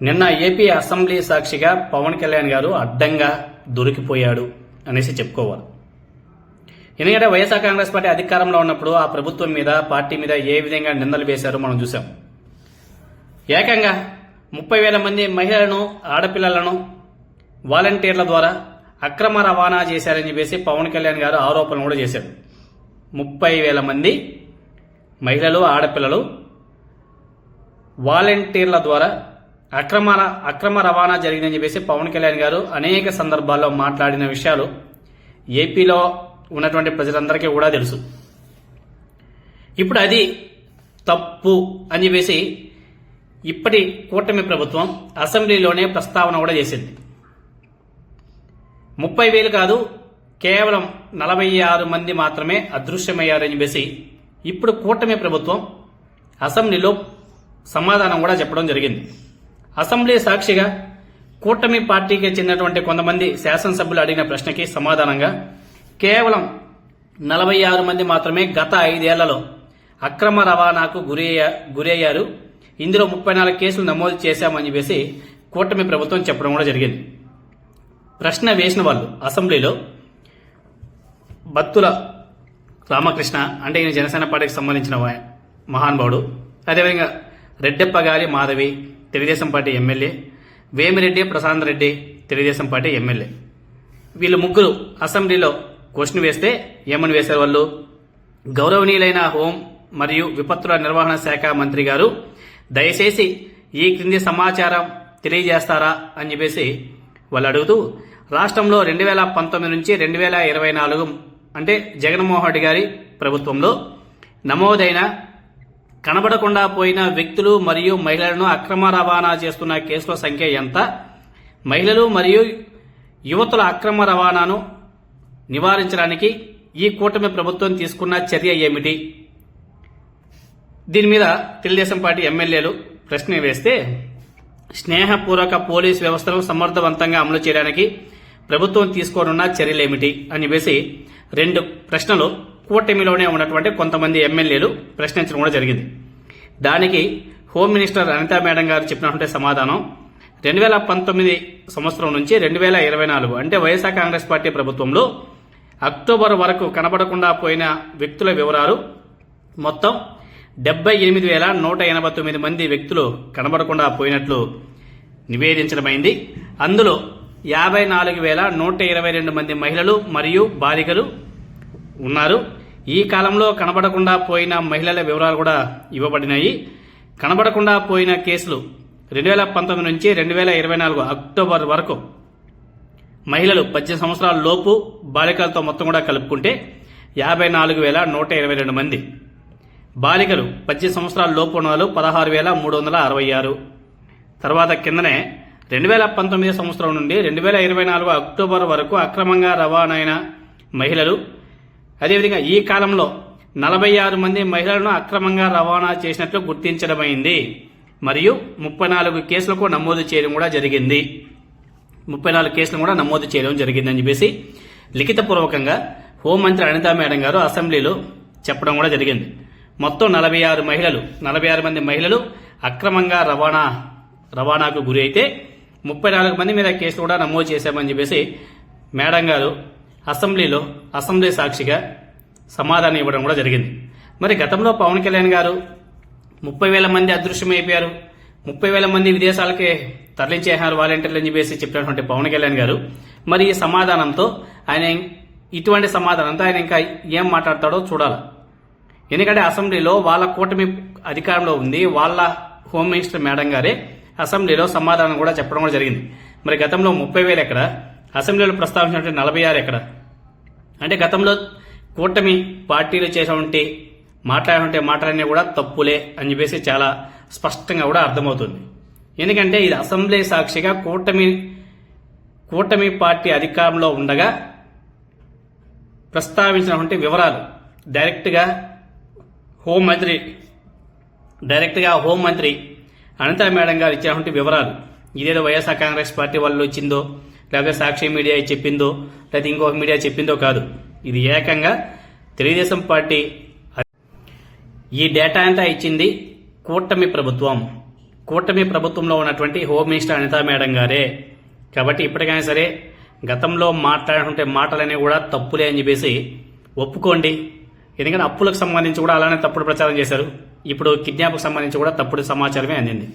నిన్న AP assembly సాక్షిగా పవన్ కళ్యాణ్ గారు అడ్డంగా దొరికిపోయాడు అనేసి చెప్పుకోవాలి. ఎందుకంటే వైఎస్ఆర్ కాంగ్రెస్ పార్టీ అధికారంలో ఉన్నప్పుడు ఆ ప్రభుత్వం మీద పార్టీ మీద ఏ విధంగా నిందలు వేశారో మనం చూసాం ఏకంగా ముప్పై వేల మంది మహిళలను ఆడపిల్లలను వాలంటీర్ల ద్వారా అక్రమ రవాణా చేశారని చెప్పేసి పవన్ కళ్యాణ్ గారు ఆరోపణలు కూడా చేశారు. ముప్పై వేల మంది మహిళలు ఆడపిల్లలు వాలంటీర్ల ద్వారా అక్రమ అక్రమ రవాణా జరిగిందని చెప్పేసి పవన్ కళ్యాణ్ గారు అనేక సందర్భాల్లో మాట్లాడిన విషయాలు ఏపీలో ఉన్నటువంటి ప్రజలందరికీ కూడా తెలుసు. ఇప్పుడు అది తప్పు అని చెప్పేసి ఇప్పటి కూటమి ప్రభుత్వం అసెంబ్లీలోనే ప్రస్తావన కూడా చేసింది. ముప్పై వేలు కాదు కేవలం నలభై ఆరు మంది మాత్రమే అదృశ్యమయ్యారని చెప్పేసి ఇప్పుడు కూటమి ప్రభుత్వం అసెంబ్లీలో సమాధానం కూడా చెప్పడం జరిగింది. అసెంబ్లీ సాక్షిగా కూటమి పార్టీకి చెందినటువంటి కొంతమంది శాసనసభ్యులు అడిగిన ప్రశ్నకి సమాధానంగా కేవలం నలభై ఆరు మంది మాత్రమే గత ఐదేళ్ళలో అక్రమ రవాణాకు గురయ్యారు ఇందులో ముప్పై నాలుగు కేసులు నమోదు చేశామని చెప్పేసి కూటమి ప్రభుత్వం చెప్పడం కూడా జరిగింది. ప్రశ్న వేసిన వాళ్ళు అసెంబ్లీలో బత్తుల రామకృష్ణ అంటే ఈయన జనసేన పార్టీకి సంబంధించిన మహానుభావుడు. అదేవిధంగా రెడ్డెప్ప గారి Madhavi Telugu Desam party MLA. Vemireddy Prashanth Reddy Telugu Desam party MLA. వీళ్ళు ముగ్గురు అసెంబ్లీలో క్వశ్చన్ వేస్తే ఏమని వేశారు వాళ్ళు? గౌరవనీయులైన హోం మరియు విపత్తుల నిర్వహణ శాఖ మంత్రి గారు దయచేసి ఈ క్రింది సమాచారం తెలియజేస్తారా? అని చెప్పేసి వాళ్ళు అడుగుతూ రాష్ట్రంలో రెండు వేల పంతొమ్మిది నుంచి రెండు వేల ఇరవై నాలుగు అంటే జగన్మోహన్ రెడ్డి గారి ప్రభుత్వంలో నమోదైన కనబడకుండా పోయిన వ్యక్తులు మరియు మహిళలను అక్రమ రవాణా చేస్తున్న కేసుల సంఖ్య ఎంత? మహిళలు మరియు యువతుల అక్రమ రవాణాను నివారించడానికి ఈ కూటమి ప్రభుత్వం తీసుకున్న చర్య ఏమిటి? దీని మీద తెలుగుదేశం పార్టీ ఎమ్మెల్యేలు ప్రశ్న వేస్తే స్నేహపూర్వక పోలీస్ వ్యవస్థను సమర్థవంతంగా అమలు చేయడానికి ప్రభుత్వం తీసుకోనున్న చర్యలేమిటి అని వేసి రెండు ప్రశ్నలు కూటమిలోనే ఉన్నటువంటి కొంతమంది ఎమ్మెల్యేలు ప్రశ్నించడం కూడా జరిగింది. దానికి హోమ్ మినిస్టర్ అనితా మేడం గారు చెప్పినటువంటి సమాధానం రెండు వేల పంతొమ్మిది సంవత్సరం నుంచి రెండు వేల ఇరవై నాలుగు అంటే వైఎస్ఆర్ కాంగ్రెస్ పార్టీ ప్రభుత్వంలో అక్టోబర్ వరకు కనబడకుండా పోయిన వ్యక్తుల వివరాలు మొత్తం డెబ్బై ఎనిమిది వేల నూట ఎనభై తొమ్మిది మంది వ్యక్తులు కనబడకుండా పోయినట్లు నివేదించడమైంది. అందులో యాభై నాలుగు వేల నూట ఇరవై రెండు మంది మహిళలు మరియు బాలికలు ఉన్నారు. ఈ కాలంలో కనబడకుండా పోయిన మహిళల వివరాలు కూడా ఇవ్వబడినాయి. కనబడకుండా పోయిన కేసులు రెండు వేల పంతొమ్మిది నుంచి రెండు వేల ఇరవై నాలుగు అక్టోబర్ వరకు మహిళలు పద్దెనిమిది సంవత్సరాల లోపు బాలికలతో మొత్తం కూడా కలుపుకుంటే యాభై నాలుగు వేల నూట ఇరవై రెండు మంది. బాలికలు పద్దెనిమిది సంవత్సరాల లోపు ఉన్న వాళ్ళు పదహారు వేల మూడు వందల అరవై ఆరు. తర్వాత కిందనే రెండు వేల పంతొమ్మిది సంవత్సరం నుండి రెండు వేల ఇరవై నాలుగు అక్టోబర్ వరకు అక్రమంగా రవాణా అయిన మహిళలు అదేవిధంగా ఈ కాలంలో నలభై ఆరు మంది మహిళలను అక్రమంగా రవాణా చేసినట్లు గుర్తించడమైంది. మరియు ముప్పై నాలుగు కేసులకు నమోదు చేయడం కూడా జరిగింది. ముప్పై నాలుగు కేసులు కూడా నమోదు చేయడం జరిగిందని చెప్పేసి లిఖితపూర్వకంగా హోంమంత్రి అనితా మేడం గారు అసెంబ్లీలో చెప్పడం కూడా జరిగింది. మొత్తం నలభై ఆరు మహిళలు నలభై ఆరు మంది మహిళలు అక్రమంగా రవాణా రవాణాకు గురి అయితే ముప్పై నాలుగు మంది మీద కేసులు కూడా నమోదు చేశామని చెప్పేసి మేడం గారు అసెంబ్లీలో అసెంబ్లీ సాక్షిగా సమాధానం ఇవ్వడం కూడా జరిగింది. మరి గతంలో పవన్ కళ్యాణ్ గారు ముప్పై వేల మంది అదృశ్యమైపోయారు. ముప్పై వేల మంది విదేశాలకే తరలించేశారు వాలంటీర్లు అని చెప్పేసి చెప్పినటువంటి పవన్ కళ్యాణ్ గారు. మరి ఈ సమాధానంతో ఆయన ఇటువంటి సమాధానంతో ఆయన ఇంకా ఏం మాట్లాడతాడో చూడాలి. ఎందుకంటే అసెంబ్లీలో వాళ్ళ కూటమి అధికారంలో ఉంది. వాళ్ళ హోమ్ మినిస్టర్ మేడం గారే అసెంబ్లీలో సమాధానం కూడా చెప్పడం కూడా జరిగింది. మరి గతంలో ముప్పై వేలు ఎక్కడ? అసెంబ్లీలో ప్రస్తావించినటువంటి నలభై ఆరు ఎక్కడ? అంటే గతంలో కూటమి పార్టీలు చేసినటువంటి మాట్లాడినటువంటి మాట్లాడినా కూడా తప్పులే అని చెప్పేసి చాలా స్పష్టంగా కూడా అర్థమవుతుంది. ఎందుకంటే ఇది అసెంబ్లీ సాక్షిగా కూటమి కూటమి పార్టీ అధికారంలో ఉండగా ప్రస్తావించినటువంటి వివరాలు డైరెక్ట్గా హోంమంత్రి డైరెక్ట్గా హోంమంత్రి అనితా మేడం గారు ఇచ్చినటువంటి వివరాలు. ఇదేదో వైఎస్ఆర్ కాంగ్రెస్ పార్టీ వాళ్ళు ఇచ్చిందో లేకపోతే సాక్షి మీడియా చెప్పిందో లేకపోతే ఇంకొక మీడియా చెప్పిందో కాదు. ఇది ఏకంగా తెలుగుదేశం పార్టీ ఈ డేటా అంతా ఇచ్చింది కూటమి ప్రభుత్వం. కూటమి ప్రభుత్వంలో ఉన్నటువంటి హోమ్ మినిస్టర్ అనితా మేడం గారే. కాబట్టి ఇప్పటికైనా సరే గతంలో మాట్లాడుతుంటే మాటలనే కూడా తప్పులే అని చెప్పేసి ఒప్పుకోండి. ఎందుకంటే అప్పులకు సంబంధించి కూడా అలానే తప్పుడు ప్రచారం చేశారు. ఇప్పుడు కిడ్నాప్కు సంబంధించి కూడా తప్పుడు సమాచారమే అందింది.